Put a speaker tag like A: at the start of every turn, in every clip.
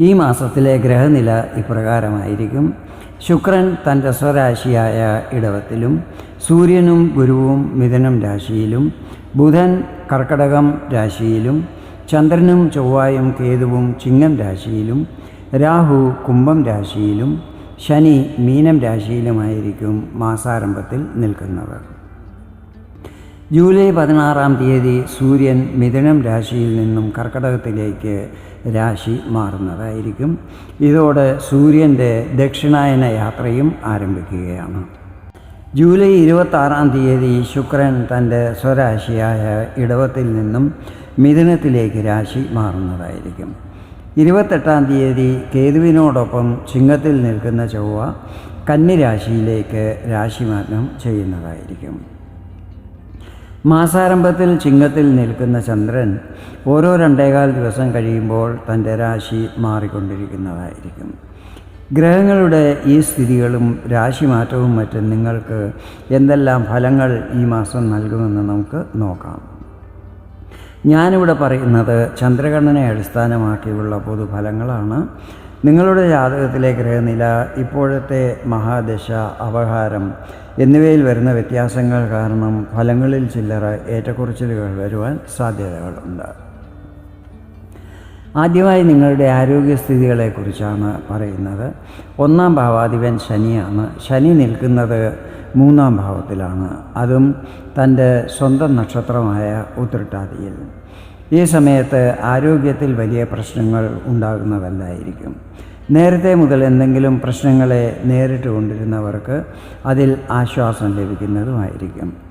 A: ഈ മാസത്തിലെ ഗ്രഹനില ഇപ്രകാരമായിരിക്കും. ശുക്രൻ തന്റെ സ്വരാശിയായ ഇടവത്തിലും സൂര്യനും ഗുരുവും മിഥുനം രാശിയിലും ബുധൻ കർക്കടകം രാശിയിലും ചന്ദ്രനും ചൊവ്വായും കേതുവും ചിങ്ങം രാശിയിലും രാഹു കുംഭം രാശിയിലും ശനി മീനം രാശിയിലുമായിരിക്കും മാസാരംഭത്തിൽ നിൽക്കുന്നത്. ജൂലൈ പതിനാറാം തീയതി സൂര്യൻ മിഥുനം രാശിയിൽ നിന്നും കർക്കടകത്തിലേക്ക് രാശി മാറുന്നതായിരിക്കും. ഇതോടെ സൂര്യന്റെ ദക്ഷിണായന യാത്രയും ആരംഭിക്കുകയാണ്. ജൂലൈ ഇരുപത്താറാം തീയതി ശുക്രൻ തന്റെ സ്വരാശിയായ ഇടവത്തിൽ നിന്നും മിഥുനത്തിലേക്ക് രാശി മാറുന്നതായിരിക്കും. ഇരുപത്തെട്ടാം തീയതി കേതുവിനോടൊപ്പം ചിങ്ങത്തിൽ നിൽക്കുന്ന ചൊവ്വ കന്നിരാശിയിലേക്ക് രാശിമാറ്റം ചെയ്യുന്നതായിരിക്കും. മാസാരംഭത്തിൽ ചിങ്ങത്തിൽ നിൽക്കുന്ന ചന്ദ്രൻ ഓരോ രണ്ടേകാൽ ദിവസം കഴിയുമ്പോൾ തന്റെ രാശി മാറിക്കൊണ്ടിരിക്കുന്നതായിരിക്കും. ഗ്രഹങ്ങളുടെ ഈ സ്ഥിതികളും രാശി മാറ്റവും മറ്റും നിങ്ങൾക്ക് എന്തെല്ലാം ഫലങ്ങൾ ഈ മാസം നൽകുമെന്ന് നമുക്ക് നോക്കാം. ഞാനിവിടെ പറയുന്നത് ചന്ദ്രഗണനെ അടിസ്ഥാനമാക്കിയുള്ള പൊതുഫലങ്ങളാണ്. നിങ്ങളുടെ ജാതകത്തിലെ ഗ്രഹനില ഇപ്പോഴത്തെ മഹാദശ അപഹാരം എന്നിവയിൽ വരുന്ന വ്യത്യാസങ്ങൾ കാരണം ഫലങ്ങളിൽ ചില്ലറ ഏറ്റക്കുറച്ചിലുകൾ വരുവാൻ സാധ്യതകളുണ്ട്. ആദ്യമായി നിങ്ങളുടെ ആരോഗ്യസ്ഥിതികളെക്കുറിച്ചാണ് പറയുന്നത്. ഒന്നാം ഭാവാധിപൻ ശനിയാണ്. ശനി നിൽക്കുന്നത് മൂന്നാം ഭാവത്തിലാണ്. അതും തന്റെ സ്വന്തം നക്ഷത്രമായ ഉത്രട്ടാതിയിൽ. ഈ സമയത്ത് ആരോഗ്യത്തിൽ വലിയ പ്രശ്നങ്ങൾ ഉണ്ടാകുന്നതല്ലായിരിക്കും. നേരത്തെ മുതൽ എന്തെങ്കിലും പ്രശ്നങ്ങളെ നേരിട്ട് കൊണ്ടിരുന്നവർക്ക് അതിൽ ആശ്വാസം ലഭിക്കുന്നതുമായിരിക്കും.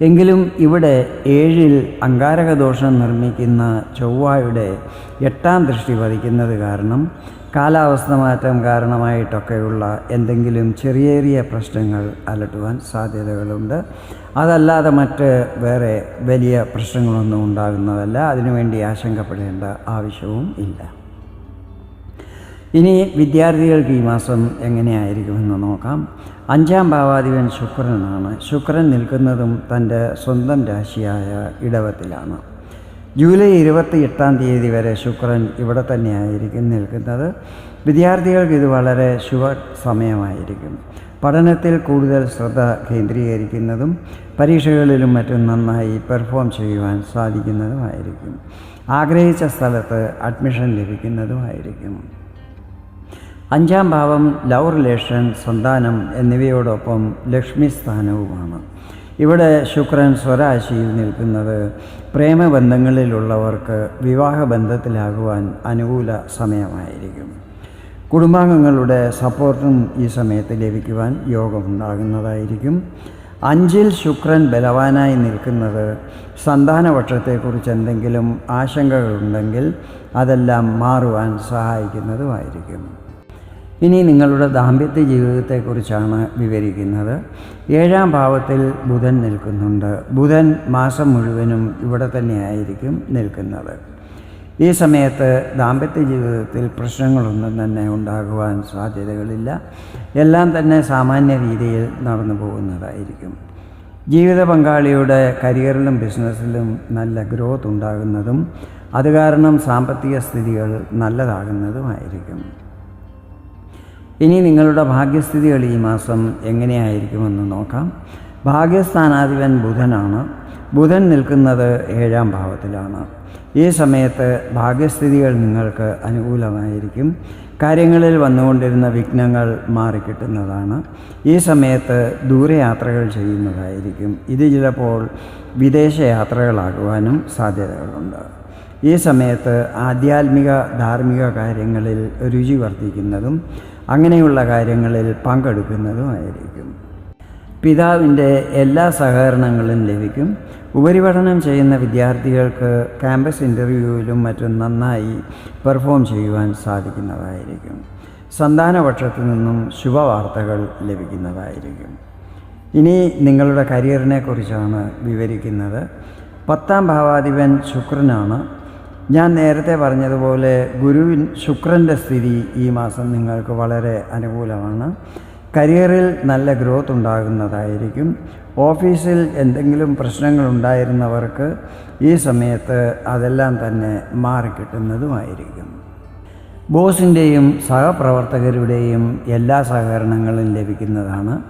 A: എങ്കിലും ഇവിടെ ഏഴിൽ അങ്കാരക ദോഷം നിർമ്മിക്കുന്ന ചൊവ്വായുടെ എട്ടാം ദൃഷ്ടി പതിക്കുന്നത് കാരണം കാലാവസ്ഥ മാറ്റം കാരണമായിട്ടൊക്കെയുള്ള എന്തെങ്കിലും ചെറിയ ചെറിയ പ്രശ്നങ്ങൾ അലട്ടുവാൻ സാധ്യതകളുണ്ട്. അതല്ലാതെ മറ്റ് വേറെ വലിയ പ്രശ്നങ്ങളൊന്നും ഉണ്ടാകുന്നതല്ല. അതിനുവേണ്ടി ആശങ്കപ്പെടേണ്ട ആവശ്യവും ഇല്ല. ഇനി വിദ്യാർത്ഥികൾക്ക് ഈ മാസം എങ്ങനെയായിരിക്കുമെന്ന് നോക്കാം. അഞ്ചാം ഭാവാധിപൻ ശുക്രനാണ്. ശുക്രൻ നിൽക്കുന്നതും തന്റെ സ്വന്തം രാശിയായ ഇടവത്തിലാണ്. ജൂലൈ ഇരുപത്തി എട്ടാം തീയതി വരെ ശുക്രൻ ഇവിടെ തന്നെയായിരിക്കും നിൽക്കുന്നത്. വിദ്യാർത്ഥികൾക്ക് ഇത് വളരെ ശുഭ സമയമായിരിക്കും. പഠനത്തിൽ കൂടുതൽ ശ്രദ്ധ കേന്ദ്രീകരിക്കുന്നതും പരീക്ഷകളിലും മറ്റും നന്നായി പെർഫോം ചെയ്യുവാൻ സാധിക്കുന്നതുമായിരിക്കും. ആഗ്രഹിച്ച സ്ഥലത്ത് അഡ്മിഷൻ ലഭിക്കുന്നതുമായിരിക്കും. അഞ്ചാം ഭാവം ലവ് റിലേഷൻ സന്താനം എന്നിവയോടൊപ്പം ലക്ഷ്മി സ്ഥാനവുമാണ് ഇവിടെ ശുക്രൻ സ്വരാശിയിൽ നിൽക്കുന്നത് പ്രേമബന്ധങ്ങളിലുള്ളവർക്ക് വിവാഹബന്ധത്തിലാകുവാൻ അനുകൂല സമയമായിരിക്കും. കുടുംബാംഗങ്ങളുടെ സപ്പോർട്ടും ഈ സമയത്ത് ലഭിക്കുവാൻ യോഗമുണ്ടാകുന്നതായിരിക്കും. അഞ്ചിൽ ശുക്രൻ ബലവാനായി നിൽക്കുന്നത് സന്താനപക്ഷത്തെക്കുറിച്ച് എന്തെങ്കിലും ആശങ്കകളുണ്ടെങ്കിൽ അതെല്ലാം മാറുവാൻ സഹായിക്കുന്നതുമായിരിക്കും. ഇനി നിങ്ങളുടെ ദാമ്പത്യ ജീവിതത്തെക്കുറിച്ചാണ് വിവരിക്കുന്നത്. ഏഴാം ഭാവത്തിൽ ബുധൻ നിൽക്കുന്നുണ്ട്. ബുധൻ മാസം മുഴുവനും ഇവിടെ തന്നെയായിരിക്കും നിൽക്കുന്നത്. ഈ സമയത്ത് ദാമ്പത്യ ജീവിതത്തിൽ പ്രശ്നങ്ങളൊന്നും തന്നെ ഉണ്ടാകുവാൻ സാധ്യതകളില്ല. എല്ലാം തന്നെ സാമാന്യ രീതിയിൽ നടന്നു പോകുന്നതായിരിക്കും. ജീവിത പങ്കാളിയുടെ കരിയറിലും ബിസിനസ്സിലും നല്ല ഗ്രോത്ത് ഉണ്ടാകുന്നതും അത് കാരണം സാമ്പത്തിക സ്ഥിതികൾ നല്ലതാകുന്നതുമായിരിക്കും. ഇനി നിങ്ങളുടെ ഭാഗ്യസ്ഥിതികൾ ഈ മാസം എങ്ങനെയായിരിക്കുമെന്ന് നോക്കാം. ഭാഗ്യസ്ഥാനാധിപൻ ബുധനാണ്. ബുധൻ നിൽക്കുന്നത് ഏഴാം ഭാവത്തിലാണ്. ഈ സമയത്ത് ഭാഗ്യസ്ഥിതികൾ നിങ്ങൾക്ക് അനുകൂലമായിരിക്കും. കാര്യങ്ങളിൽ വന്നുകൊണ്ടിരുന്ന വിഘ്നങ്ങൾ മാറിക്കിട്ടുന്നതാണ്. ഈ സമയത്ത് ദൂരയാത്രകൾ ചെയ്യുന്നതായിരിക്കും. ഇത് ചിലപ്പോൾ വിദേശ യാത്രകളാകുവാനും സാധ്യതകളുണ്ട്. ഈ സമയത്ത് ആധ്യാത്മിക ധാർമ്മിക കാര്യങ്ങളിൽ രുചി വർദ്ധിക്കുന്നതും അങ്ങനെയുള്ള കാര്യങ്ങളിൽ പങ്കെടുക്കുന്നതുമായിരിക്കും. പിതാവിന്റെ എല്ലാ സഹകരണങ്ങളും ലഭിക്കും. ഉപരിപഠനം ചെയ്യുന്ന വിദ്യാർത്ഥികൾക്ക് ക്യാമ്പസ് ഇന്റർവ്യൂവിലും മറ്റും നന്നായി പെർഫോം ചെയ്യുവാൻ സാധിക്കുന്നതായിരിക്കും. സന്താനപക്ഷത്തു നിന്നും ശുഭവാർത്തകൾ ലഭിക്കുന്നതായിരിക്കും. ഇനി നിങ്ങളുടെ കരിയറിനെ കുറിച്ചാണ് വിവരിക്കുന്നത്. പത്താം ഭാവാധിപൻ ശുക്രനാണ്. ഞാൻ നേരത്തെ പറഞ്ഞതുപോലെ ഗുരുവിൻ ശുക്രന്റെ സ്ഥിതി ഈ മാസം നിങ്ങൾക്ക് വളരെ അനുകൂലമാണ്. കരിയറിൽ നല്ല ഗ്രോത്ത് ഉണ്ടാകുന്നതായിരിക്കും. ഓഫീസിൽ എന്തെങ്കിലും പ്രശ്നങ്ങൾ ഉണ്ടായിരുന്നവർക്ക് ഈ സമയത്ത് അതെല്ലാം തന്നെ മാറിക്കിട്ടുന്നതുമായിരിക്കും ബോസിന്റെയും സഹപ്രവർത്തകരുടെയും എല്ലാ സഹകരണങ്ങളും ലഭിക്കുന്നതാണ്.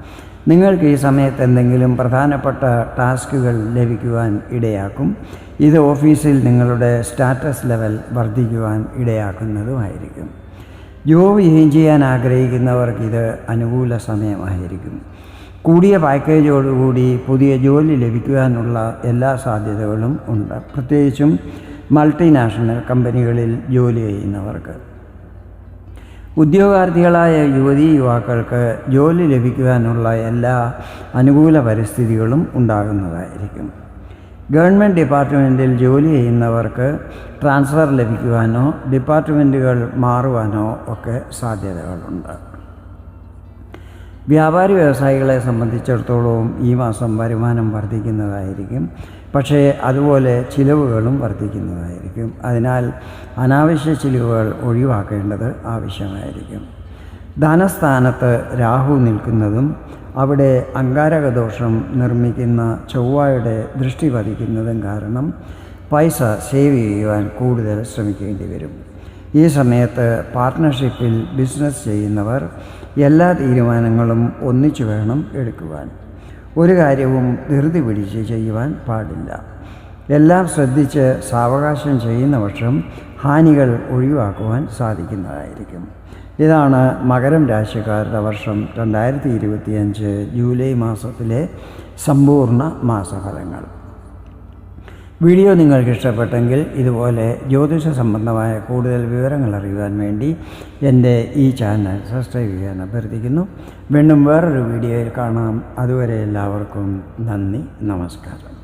A: നിങ്ങൾക്ക് ഈ സമയത്ത് എന്തെങ്കിലും പ്രധാനപ്പെട്ട ടാസ്കുകൾ ലഭിക്കുവാൻ ഇടയാക്കും. ഇത് ഓഫീസിൽ നിങ്ങളുടെ സ്റ്റാറ്റസ് ലെവൽ വർദ്ധിക്കുവാൻ ഇടയാക്കുന്നതുമായിരിക്കും. ജോബ് ചെയ്യാൻ ആഗ്രഹിക്കുന്നവർക്ക് ഇത് അനുകൂല സമയമായിരിക്കും. കൂടിയ പാക്കേജോടുകൂടി പുതിയ ജോലി ലഭിക്കുവാനുള്ള എല്ലാ സാധ്യതകളും ഉണ്ട്. പ്രത്യേകിച്ചും മൾട്ടിനാഷണൽ കമ്പനികളിൽ ജോലി ചെയ്യുന്നവർക്ക്. ഉദ്യോഗാർത്ഥികളായ യുവതി യുവാക്കൾക്ക് ജോലി ലഭിക്കുവാനുള്ള എല്ലാ അനുകൂല പരിസ്ഥിതികളും ഉണ്ടാകുന്നതായിരിക്കും. ഗവൺമെന്റ് ഡിപ്പാർട്ട്മെന്റിൽ ജോലി ചെയ്യുന്നവർക്ക് ട്രാൻസ്ഫർ ലഭിക്കുവാനോ ഡിപ്പാർട്ട്മെന്റുകൾ മാറുവാനോ ഒക്കെ സാധ്യതകളുണ്ട്. വ്യാപാരി വ്യവസായികളെ സംബന്ധിച്ചിടത്തോളവും ഈ മാസം വരുമാനം വർദ്ധിക്കുന്നതായിരിക്കും. പക്ഷേ അതുപോലെ ചിലവുകളും വർദ്ധിക്കുന്നതായിരിക്കും. അതിനാൽ അനാവശ്യ ചിലവുകൾ ഒഴിവാക്കേണ്ടത് ആവശ്യമായിരിക്കും. ധനസ്ഥാനത്ത് രാഹു നിൽക്കുന്നതും അവിടെ അങ്കാരകദോഷം നിർമ്മിക്കുന്ന ചൊവ്വയുടെ ദൃഷ്ടി പതിക്കുന്നതും കാരണം പൈസ സേവ് ചെയ്യുവാൻ കൂടുതൽ ശ്രമിക്കേണ്ടി വരും. ഈ സമയത്ത് പാർട്ട്ണർഷിപ്പിൽ ബിസിനസ് ചെയ്യുന്നവർ എല്ലാ തീരുമാനങ്ങളും ഒന്നിച്ചു വേണം എടുക്കുവാൻ. ഒരു കാര്യവും ധൃതി പിടിച്ച് ചെയ്യുവാൻ പാടില്ല. എല്ലാം ശ്രദ്ധിച്ച് സാവകാശം ചെയ്യുന്ന പക്ഷം ഹാനികൾ ഒഴിവാക്കുവാൻ സാധിക്കുന്നതായിരിക്കും. ഇതാണ് മകരം രാശിക്കാരുടെ വർഷം രണ്ടായിരത്തി ഇരുപത്തിയഞ്ച് ജൂലൈ മാസത്തിലെ സമ്പൂർണ മാസഫലങ്ങൾ. വീഡിയോ നിങ്ങൾക്ക് ഇഷ്ടപ്പെട്ടെങ്കിൽ ഇതുപോലെ ജ്യോതിഷ സംബന്ധമായ കൂടുതൽ വിവരങ്ങൾ അറിയുവാൻ വേണ്ടി എന്റെ ഈ ചാനൽ സബ്സ്ക്രൈബ് ചെയ്യാൻ അഭ്യർത്ഥിക്കുന്നു. വീണ്ടും വേറൊരു വീഡിയോയിൽ കാണാം. അതുവരെ എല്ലാവർക്കും നന്ദി നമസ്കാരം.